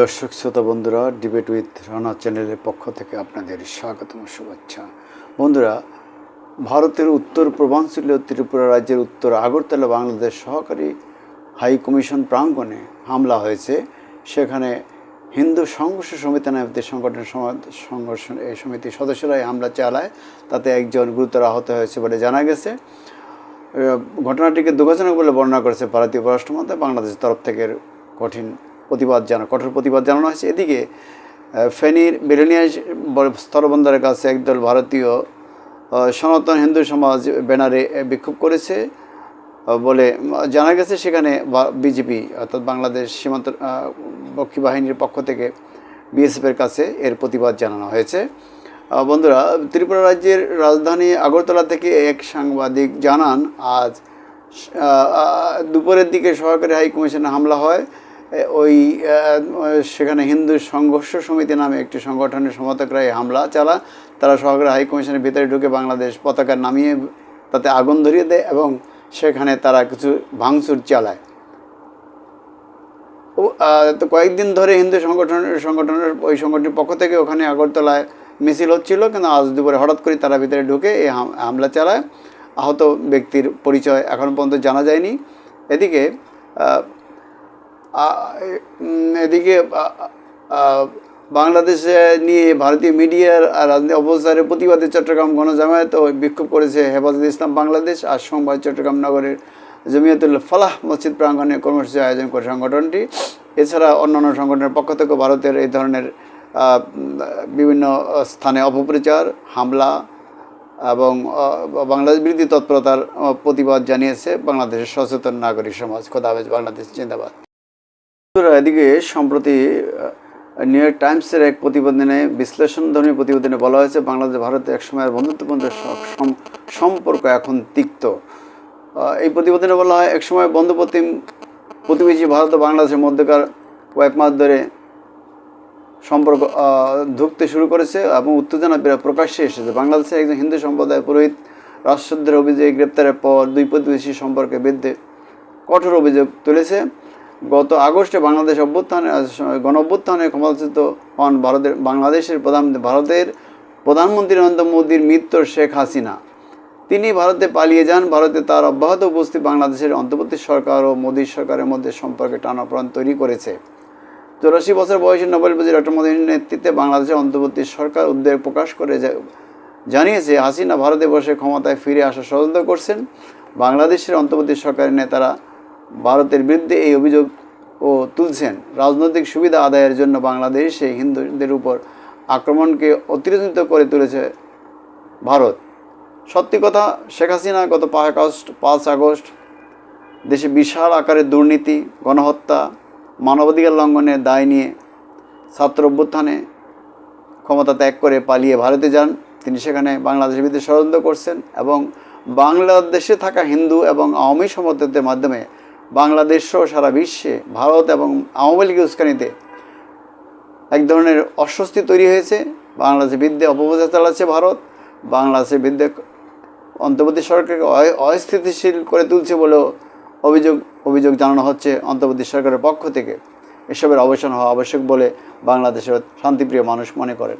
দর্শক, শ্রোতা বন্ধুরা ডিবেট উইথ রানা চ্যানেলের পক্ষ থেকে আপনাদের স্বাগতম, শুভেচ্ছা। বন্ধুরা, ভারতের উত্তর, পূর্বাঞ্চলীয় ত্রিপুরা রাজ্যের উত্তর, আগরতলা বাংলাদেশ সহকারী হাই কমিশন প্রাঙ্গণে হামলা হয়েছে। সেখানে হিন্দু সংঘর্ষ সমিতি নামে একটি সংগঠনের সংঘর্ষ এই সমিতির সদস্যরা এই হামলা চালায়। তাতে একজন গুরুতর আহত হয়েছে বলে জানা গেছে। ঘটনাটিকে দুঃখজনক বলে বর্ণনা করেছে ভারতীয় পররাষ্ট্র মন্ত্রী বাংলাদেশের তরফ থেকে কঠিন প্রতিবাদ জানা, কঠোর প্রতিবাদ জানানো হয়েছে। এদিকে ফেনীর বেলেনিয়া স্থলবন্দরের কাছে একদল ভারতীয় সনাতন হিন্দু সমাজ ব্যানারে বিক্ষোভ করেছে বলে জানা গেছে। সেখানে বিজেপি, অর্থাৎ বাংলাদেশ সীমান্ত রক্ষী বাহিনীর পক্ষ থেকে বিএসএফের কাছে এর প্রতিবাদ জানানো হয়েছে। বন্ধুরা, ত্রিপুরা রাজ্যের রাজধানী আগরতলা থেকে এক সাংবাদিক জানান, আজ দুপুরের দিকে সহকারী হাই কমিশনে হামলা হয়। ওই সেখানে হিন্দু সংঘর্ষ সমিতি নামে একটি সংগঠনের সমর্থকরা এই হামলা চালা তারা সরকারি হাই কমিশনের ভিতরে ঢুকে বাংলাদেশ পতাকা নামিয়ে তাতে আগুন ধরিয়ে দেয় এবং সেখানে তারা কিছু ভাঙচুর চালায়। তো কয়েকদিন ধরে হিন্দু সংগঠনের সংগঠনের, ওই সংগঠনের পক্ষ থেকে ওখানে আগরতলায় মিছিল হচ্ছিল, কিন্তু আজ দুপুরে হঠাৎ করে তারা ভিতরে ঢুকে এই হামলা চালায়। আহত ব্যক্তির পরিচয় এখন পর্যন্ত জানা যায়নি। এদিকে এদিকে বাংলাদেশে নিয়ে ভারতীয় মিডিয়ার আর রাজনীতি অবস্থার প্রতিবাদে চট্টগ্রাম গণজামায়াত বিক্ষোভ করেছে হেফাজত ইসলাম বাংলাদেশ আর সোমবার চট্টগ্রাম নগরের জমিয়তুল ফালাহ মসজিদ প্রাঙ্গনে কর্মসূচি আয়োজন করে সংগঠনটি। এছাড়া অন্যান্য সংগঠনের পক্ষ থেকে ভারতের এই ধরনের বিভিন্ন স্থানে অপপ্রচার, হামলা এবং বাংলাদেশ বিরোধী তৎপরতার প্রতিবাদ জানিয়েছে বাংলাদেশের সচেতন নাগরিক সমাজ। খোদাবেজ বাংলাদেশ জিন্দাবাদ। এদিকে সম্প্রতি নিউ ইয়র্ক টাইমসের এক প্রতিবেদনে বিশ্লেষণধর্মী প্রতিবেদনে বলা হয়েছে, বাংলাদেশ ভারতের এক সময়ের বন্ধুত্বপূর্ণ সম্পর্ক এখন তিক্ত। এই প্রতিবেদনে বলা হয়, একসময় বন্ধুপ্রতিম প্রতিবেশী ভারত ও বাংলাদেশের মধ্যকার কয়েক মাস ধরে সম্পর্ক ধুঁকতে শুরু করেছে এবং উত্তেজনা প্রকাশ্যে এসেছে। বাংলাদেশের একজন হিন্দু সম্প্রদায় পুরোহিত রাষ্ট্রদ্রের অভিযোগে গ্রেপ্তারের পর দুই প্রতিবেশী সম্পর্কে বিরুদ্ধে কঠোর অভিযোগ তুলেছে। গত আগস্টে বাংলাদেশ অভ্যুত্থানে গণ অভ্যুত্থানে ক্ষমতাচ্যুত হন ভারতের, বাংলাদেশের প্রধান, ভারতের প্রধানমন্ত্রী নরেন্দ্র মোদীর মৃত্যুর শেখ হাসিনা। তিনি ভারতে পালিয়ে যান। ভারতে তার অব্যাহত উপস্থিতি বাংলাদেশের অন্তর্বর্তী সরকার ও মোদী সরকারের মধ্যে সম্পর্কে টানাপ্রাণ তৈরি করেছে। চৌরাশি বছর বয়সী নোবেল পুঁজি ডক্টর মোদীর নেতৃত্বে বাংলাদেশের অন্তর্বর্তী সরকার উদ্বেগ প্রকাশ করে জানিয়েছে, হাসিনা ভারতে বসে ক্ষমতায় ফিরে আসা ষড়যন্ত্র করছেন। বাংলাদেশের অন্তর্বর্তী সরকারের নেতারা ভারতের বিরুদ্ধে এই অভিযোগ ও তুলছেন। রাজনৈতিক সুবিধা আদায়ের জন্য বাংলাদেশে হিন্দুদের উপর আক্রমণকে অতিরঞ্জিত করে তুলেছে ভারত। সত্যি কথা, শেখ হাসিনা গত পাঁচ আগস্ট পাঁচ আগস্ট দেশে বিশাল আকারের দুর্নীতি, গণহত্যা, মানবাধিকার লঙ্ঘনের দায় নিয়ে ছাত্র অভ্যুত্থানে ক্ষমতা ত্যাগ করে পালিয়ে ভারতে যান। তিনি সেখানে বাংলাদেশের বিরুদ্ধে ষড়যন্ত্র করছেন এবং বাংলাদেশে থাকা হিন্দু এবং আওয়ামী সমর্থকদের মাধ্যমে বাংলাদেশ সারা বিশ্বে, ভারত এবং আওয়ামী লীগের উস্কানিতে এক ধরনের অস্বস্তি তৈরি হয়েছে। বাংলাদেশের বিরুদ্ধে অপপ্রচার চালাচ্ছে ভারত। বাংলাদেশের বিরুদ্ধে অন্তর্বর্তী সরকারকে অস্থিতিশীল করে তুলছে বলেও অভিযোগ অভিযোগ জানানো হচ্ছে অন্তর্বর্তী সরকারের পক্ষ থেকে। এসবের অবসান হওয়া আবশ্যক বলে বাংলাদেশের শান্তিপ্রিয় মানুষ মনে করেন।